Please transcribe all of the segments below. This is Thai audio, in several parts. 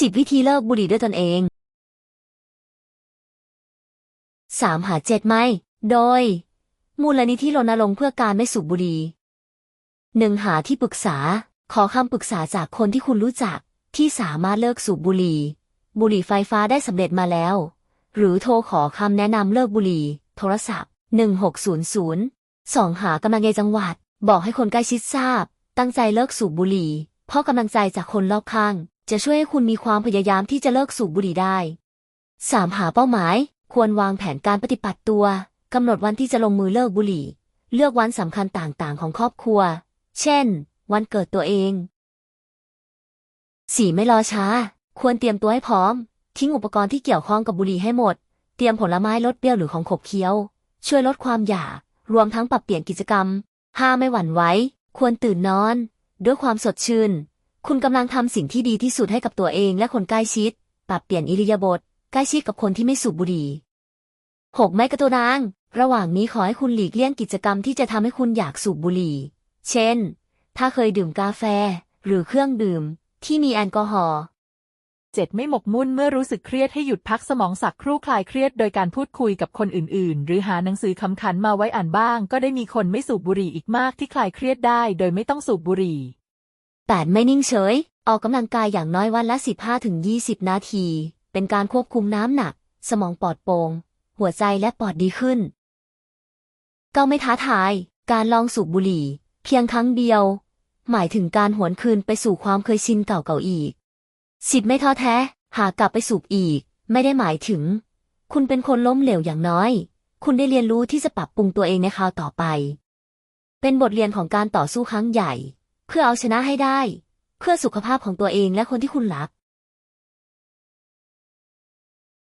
สิบวิธีเลิกบุหรี่ด้วยตนเองสามหาเจ็ดไม่ โดย มูลนิธิรณรงค์เพื่อการไม่สูบบุหรี่หนึ่งหาที่ปรึกษา ขอคำปรึกษาจากคนที่คุณรู้จัก ที่สามารถเลิกสูบบุหรี่ บุหรี่ไฟฟ้าได้สำเร็จมาแล้ว หรือโทรขอคำแนะนำเลิกบุหรี่ โทรศัพท์ 1600สองหากำลังใจจังหวัด บอกให้คนใกล้ชิดทราบ ตั้งใจเลิกสูบบุหรี่ เพราะกำลังใจจากคนรอบข้าง จะช่วยให้คุณมีความพยายามที่จะเลิกสูบบุหรี่ได้สามหาเป้าหมาย ควรวางแผนการปฏิบัติตัวกำหนดวันที่จะลงมือเลิกบุหรี่ เลือกวันสำคัญต่างๆ ของครอบครัว เช่น วันเกิดตัวเองสี่ไม่รอช้า ควรเตรียมตัวให้พร้อม ทิ้งอุปกรณ์ที่เกี่ยวข้องกับบุหรี่ให้หมด เตรียมผลไม้ลดเปรี้ยวหรือของขบเคี้ยว ช่วยลดความอยาก รวมทั้งปรับเปลี่ยนกิจกรรมห้าไม่หวั่นไหว ควรตื่นนอน ด้วยความสดชื่น คุณกำลังทำสิ่งที่ดีที่สุดให้กับตัวเองและคนใกล้ชิด ปรับเปลี่ยนอิริยาบถใกล้ชิดกับคนที่ไม่สูบบุหรี่หกไม่กระตัวนาง ระหว่างนี้ขอให้คุณหลีกเลี่ยงกิจกรรมที่จะทำให้คุณอยากสูบบุหรี่ เช่น ถ้าเคยดื่มกาแฟ หรือเครื่องดื่ม ที่มีแอลกอฮอล์ 7. ไม่หมกมุ่นเมื่อรู้สึกเครียดให้หยุดพักสมองสักครู่คลายเครียดโดยการพูดคุยกับคนอื่น ๆ หรือหาหนังสือคำขันมาไว้อ่านบ้าง ก็ได้มีคนไม่สูบบุหรี่อีกมากที่คลายเครียดได้ โดยไม่ต้องสูบบุหรี่ 8. ไม่นิ่งเฉย ออกกำลังกายอย่างน้อยวันละ 15-20 นาที เป็นการควบคุมน้ำหนัก สมองปลอดโปร่งหัวใจและปอดดีขึ้น 9. ไม่ท้าทาย การลองสูบบุหรี่ เพียงครั้งเดียว หมายถึงการหวนคืนไปสู่ความเคยชินเก่าๆอีก สิทธิ์ไม่ท้อแท้ หากกลับไปสูบอีก ไม่ได้หมายถึง คุณเป็นคนล้มเหลวอย่างน้อย คุณได้เรียนรู้ที่จะปรับปรุงตัวเองในคราวต่อไป เป็นบทเรียนของการต่อสู้ครั้งใหญ่ เพื่อเอาชนะให้ได้ เพื่อสุขภาพของตัวเองและคนที่คุณรัก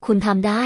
คุณทำได้